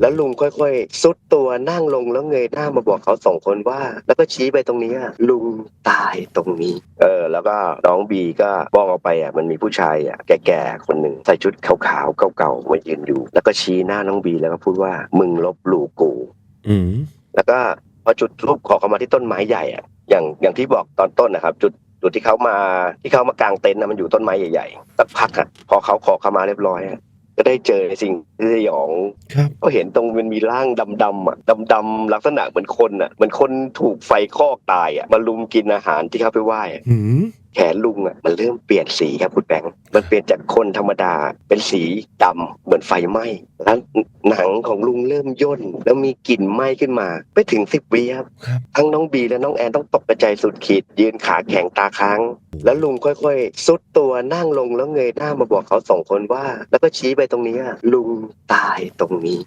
แล้วลุงค่อยๆซุดตัวนั่งลงแล้วเงยหน้ามาบอกเขาสองคนว่า แล้วก็ชี้ไปตรงเนี้ยลุงตายตรงนี้ เออ แล้วก็น้องบีก็มองออกไปอะมันมีผู้ชายอะแก่ๆคนหนึ่งใส่ชุดขาวๆเก่าๆมายืนอยู่ แล้วก็ชี้หน้าน้องบีแล้วก็พูดว่ามึงลบหลู่กูอืมแล้วก็พอจุดรูปขอเข้ามาที่ต้นไม้ใหญ่อะอย่างอย่างที่บอกตอนต้นนะครับ จุดจุดที่เขามาที่เขามากางเต็นท์นะมันอยู่ต้นไม้ใหญ่ๆสักพักอะพอเขาขอเข้ามาเรียบร้อยอะ ก็ได้เจอสิ่งที่สยองครับก็เห็นตรงมันมีร่างดำๆอะดำๆลักษณะเหมือนคนอะเหมือนคนถูกไฟคอกตายอะมาลุมกินอาหารที่เขาไปไหว้อะอืมแขนลุงอะมันเริ่มเปลี่ยนสีครับคุณแบงค์ มันเปลี่ยนจากคนธรรมดาเป็นสีดำเหมือนไฟไหม้แล้วหนังของลุงเริ่มย่น แล้วมีกลิ่นไหม้ขึ้นมาไม่ถึงสิบวิครับครับ ทั้งน้องบีและน้องแอนต้องตกกระจายสุดขีด ยืนขาแข็งตาค้าง แล้วลุงค่อยๆ ซุดตัวนั่งลงแล้วเงยหน้ามาบอกเขาสองคนว่า แล้วก็ชี้ไปตรงเนี้ยลุงตายตรงนี้